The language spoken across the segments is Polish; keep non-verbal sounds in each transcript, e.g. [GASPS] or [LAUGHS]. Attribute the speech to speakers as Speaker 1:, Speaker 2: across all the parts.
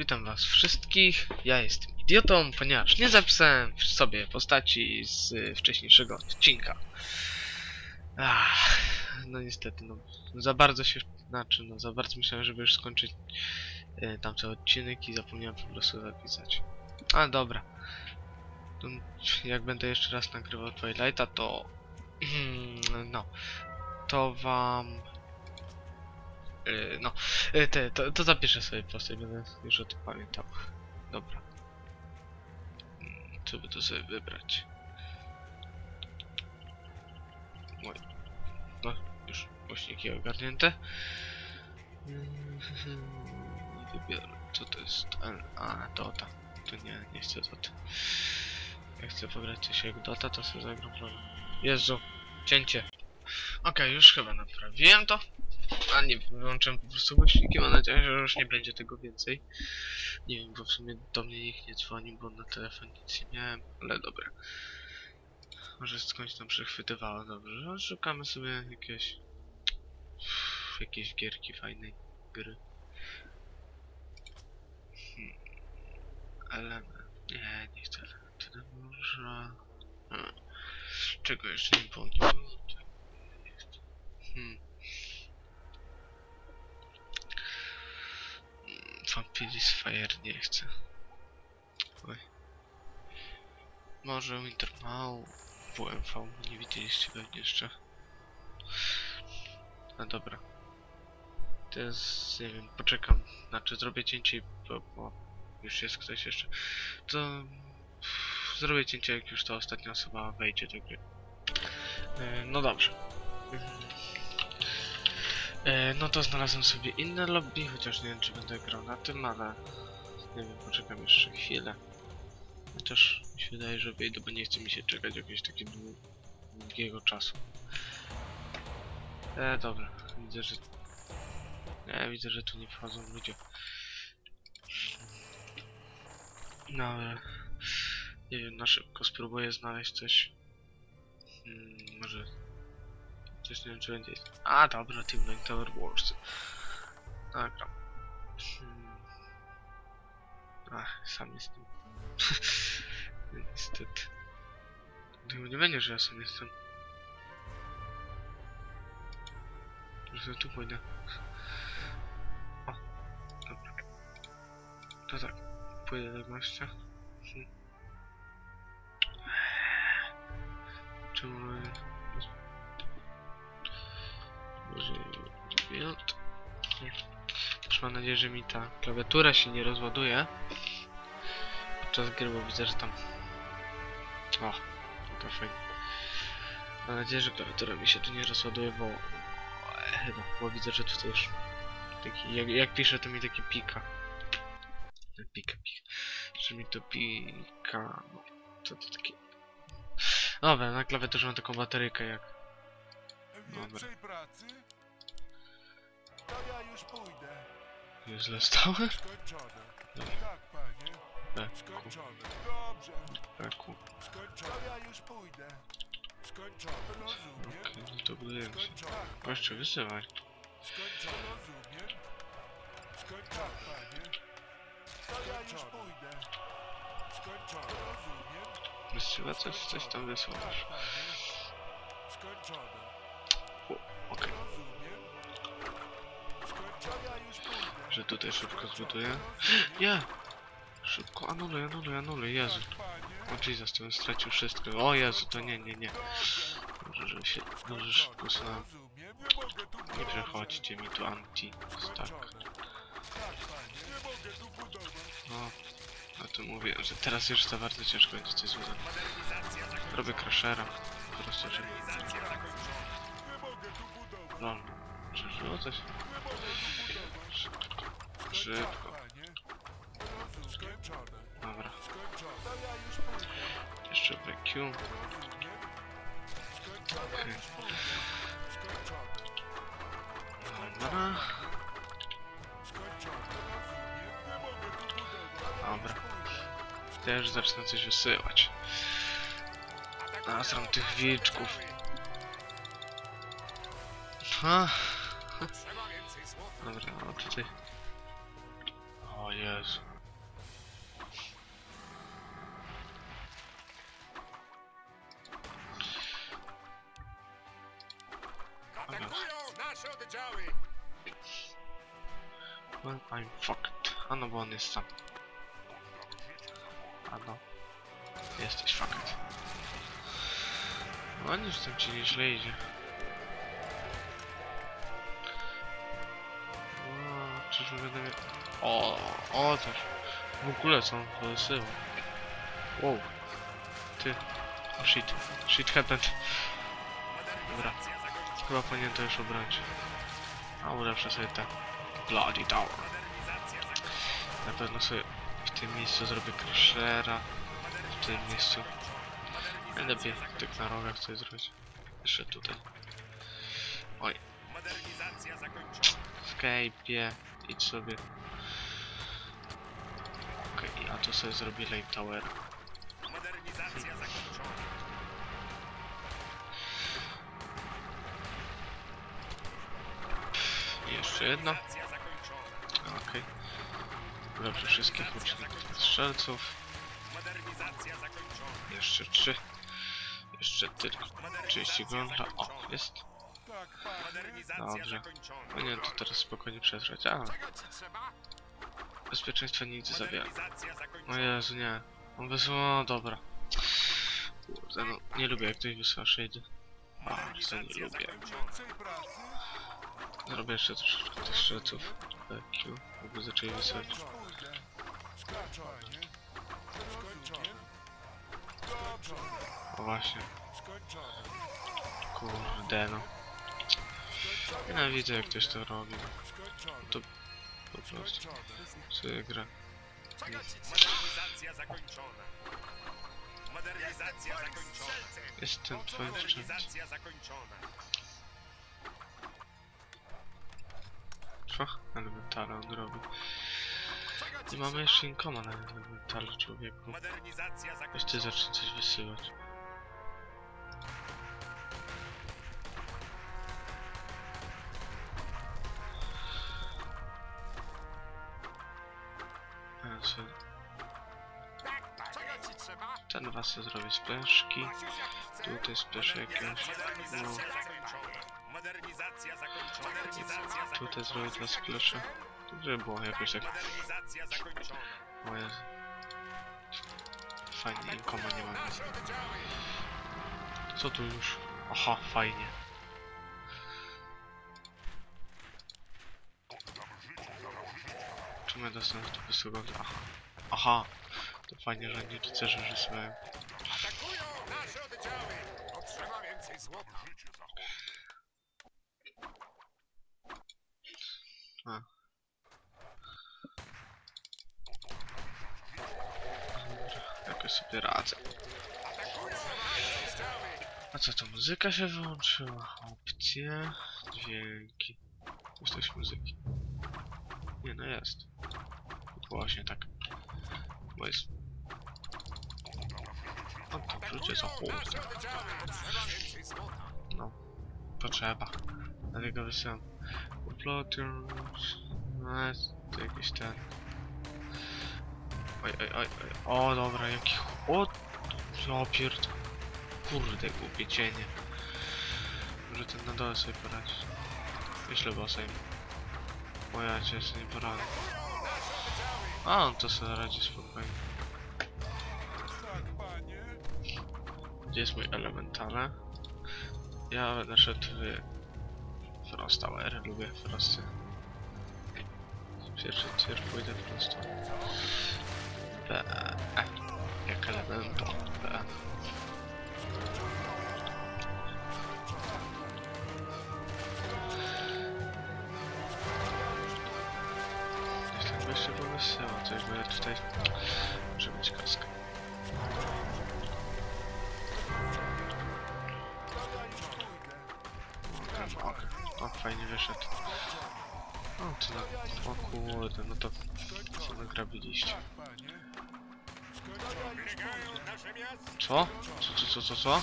Speaker 1: Witam was wszystkich. Ja jestem idiotą, ponieważ nie zapisałem sobie postaci z y, wcześniejszego odcinka. Ach, no niestety, no za bardzo się, znaczy no za bardzo myślałem, żeby już skończyć y, tamten odcinek i zapomniałem po prostu zapisać. A dobra. To, jak będę jeszcze raz nagrywał Twilighta, to [CLEARS THROAT] no, to wam no, yy, te, to, to zapiszę sobie postać, będę już o tym pamiętał. Dobra. Co by to sobie wybrać? No, już głośniki ogarnięte. Mm, Wybiorę, co to jest? A, Dota. To nie, nie chcę Dota. Jak chcę pograć coś jak Dota, to sobie zagram. Jezu, cięcie. Okej, już chyba naprawiłem to. A nie, wyłączyłem po prostu głośniki, mam nadzieję, że już nie będzie tego więcej. Nie wiem, bo w sumie do mnie nikt nie dzwoni, bo na telefon nic nie miałem, ale dobra. Może skądś tam przechwytywało, dobrze. No, szukamy sobie jakieś... jakieś gierki fajnej gry. Hmm. Element. Nie, nie chcę elementy. No może... Hmm. Czego jeszcze nie było? Nie było? Czego nie chcę. Hmm. Fire nie chcę. Oj. Może Wintermau, WMV, nie widzieliście pewnie jeszcze. No dobra. Teraz, nie wiem, poczekam. Znaczy zrobię cięcie, bo, bo już jest ktoś jeszcze. To zrobię cięcie, jak już ta ostatnia osoba wejdzie do gry. E, no dobrze. E, no to znalazłem sobie inne lobby, chociaż nie wiem czy będę grał na tym, ale nie wiem, poczekam jeszcze chwilę. Chociaż mi się wydaje, że wyjdę, bo nie chce mi się czekać jakiegoś takiego dłu- długiego czasu. E, dobra, widzę, że... Nie, widzę, że tu nie wchodzą ludzie. No ale... Nie wiem, na szybko spróbuję znaleźć coś... Hmm, może Coś nie wiem, czy będzie. A, dobra, Team Blank Tower Wars. Dobra. Hmm. Ach, sam jestem. [LAUGHS] Niestety. Chyba nie będzie, że ja sam jestem. Że sobie tu pójdę. O, dobra. To tak, pójdę do gościa. Hmm. Czemu... Minut. Już mam nadzieję, że mi ta klawiatura się nie rozładuje podczas gry, bo widzę, że tam... O, to fajnie. Mam nadzieję, że klawiatura mi się tu nie rozładuje, bo... No, bo widzę, że tutaj już... Taki, jak, jak piszę, to mi taki pika. Pika, pika. Że mi to pika... No, co to takie... Dobra, na klawiaturze mam taką bateryjkę jak... Dobra.
Speaker 2: To ja już pójdę.
Speaker 1: Już zostały?
Speaker 2: Skończone.
Speaker 1: Dobra.
Speaker 2: Tak, panie.
Speaker 1: Beku,
Speaker 2: Skończone. Dobrze.
Speaker 1: beku.
Speaker 2: Skończone. To ja już pójdę. Skończone. Rozumiem.
Speaker 1: Okej, no to budujemy się. Gościu, wysyłaj.
Speaker 2: Skończone. Rozumiem. Skończone, panie. To ja już pójdę. Skończone. Rozumiem.
Speaker 1: Wysyła coś, coś tam wysłasz.
Speaker 2: Tak, panie. Skończone.
Speaker 1: Że tutaj szybko zbuduję. [GASPS] Nie! Szybko, anuluj, anuluj, anuluj, Jezu. O Jesus, to bym stracił wszystko. O Jezu, to nie, nie, nie.
Speaker 2: Dobrze.
Speaker 1: Że się, może szybko.
Speaker 2: Rozumiem. Nie tu
Speaker 1: przechodźcie mi tu.
Speaker 2: Skończone. Tak, tu.
Speaker 1: No, a to mówię, że teraz już za bardzo ciężko będzie coś zbudować. Robię crashera. Po prostu, żeby...
Speaker 2: Tu.
Speaker 1: No, przeżyło coś?
Speaker 2: Nie mogę tu budować.
Speaker 1: Szybko,
Speaker 2: Tak,
Speaker 1: szybko. Dobra, jeszcze
Speaker 2: pójdę. Skończone.
Speaker 1: Dobra, dobra. Też zacznę coś wysyłać. Nasram tych wilczków. Ha. Dobra, a tutaj...
Speaker 2: probably
Speaker 1: Well, I'm fucked. I know what is some. I know. Jesteś fucked. No nic z tym ci nie. O, będę miał... O, o też. W ogóle on wysyła. Wow. Ty. Oh shit. Shit happened. Dobra. Chyba powinien to już obronić. A ulepszę sobie te Bloody Tower. Na pewno sobie w tym miejscu zrobię Crushera. W tym miejscu. Najlepiej tak na rogach coś zrobić. Jeszcze tutaj. Oj. Skype'ie. Idź sobie. Okej, a tu sobie zrobię Lake Tower.
Speaker 2: Modernizacja zakończona.
Speaker 1: I jeszcze jedno. Okej. Dobrze, wszystkich uczniów strzelców.
Speaker 2: Modernizacja zakończona.
Speaker 1: Jeszcze trzy. Jeszcze tylko 30 grąża. O, jest.
Speaker 2: Tak. Modernizacja
Speaker 1: Dobrze.
Speaker 2: zakończona.
Speaker 1: O nie, to teraz spokojnie przetrwać. A, bezpieczeństwo nic nie zabiera.
Speaker 2: Modernizacja
Speaker 1: O. Jezu, nie. On wysyła... dobra. Kurde, no, nie lubię jak ktoś wysyła shady. A, co nie lubię. Zrobię jeszcze troszeczkę tych strzelców. Q, jakby zaczęli wysyłać. O właśnie, kurde no. Nienawidzę jak ktoś to robi. To po prostu sobie gra. Jestem twoim szczęściem. Co? Elementale on robi. I mamy jeszcze inkoma na elementale człowieku.
Speaker 2: Zakończona.
Speaker 1: zacznij coś wysyłać. Was sobie zrobię spleszki. Tutaj splash jakieś. No, tutaj zrobię dwa splesze. Żeby było jakoś tak moje... Fajnie, inkoma nie mam. Co tu już? Aha, fajnie. Czemu ja dostałem tu wysługę? Aha. Aha. To fajnie, że nie rycerze rysowałem.
Speaker 2: Atakują nasze oddziały. Potrzeba więcej złota.
Speaker 1: A. Jakoś sobie radzę. A co to muzyka się wyłączyła? Opcje, dźwięki. Coś muzyki. Nie no jest. Właśnie tak. Bo jest. O to wrócę za chłop.
Speaker 2: Nasze oddziały. Potrzeba więcej złota.
Speaker 1: No. Potrzeba. Dlatego wysyłam. Uploaders. No jest jakiś ten. Oj, oj, oj, oj. O dobra, jaki. O! Ja pierd... Kurde, głupie cienie. Może ten na dole sobie poradzić. Myślę bossem. O ja cię sobie nie poradzę. A, on to sobie radzi spokojnie. Gdzie jest mój elementale? Ja będę szedł w Frost Tower, lubię Frosty. Pierwszy tier pójdę prosto. B, E, jak elemento, B. Niech ten gościu powysyła coś, bo ja tutaj muszę mieć kaskę. Fajnie wyszedł. O, to na... O kurde, no to... Co nagrabiliście? Co? Co, co, co, co, co?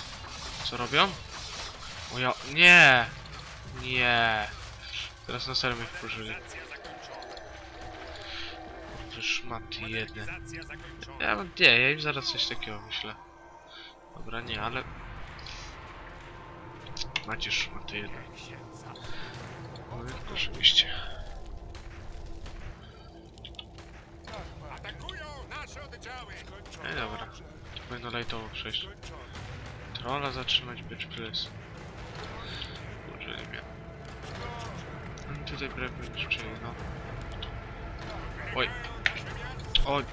Speaker 1: Co robią? O ja... Nie! Nie! Teraz na serio mnie wkurzyli. Wy szmaty jedne. Ja nie, ja im zaraz coś takiego myślę. Dobra, nie, ale... Macie szmaty jedne. No człowiek, oczywiście. Ej, dobra. To powinno lajtowo przejść. Trolla zatrzymać, bitch please. Może nie wiem. No tutaj brak będziesz przyjęli, no. Oj. Oj.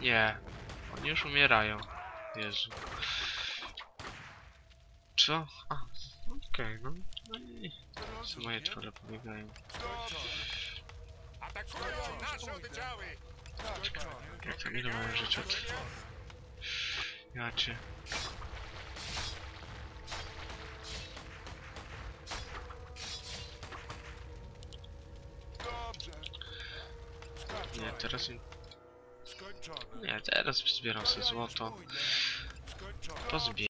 Speaker 1: Nie. Oni już umierają. Jezu. Co? A, okej, no. No i co moje trolle pobiegają.
Speaker 3: Atakują nasze oddziały!
Speaker 2: Skończone.
Speaker 1: Jak tam ile mają życia? Ja cię.
Speaker 2: Dobrze.
Speaker 1: Nie, teraz im...
Speaker 2: Skończone.
Speaker 1: Nie, teraz zbieram sobie złoto.
Speaker 2: Skończone.
Speaker 1: Pozbieram.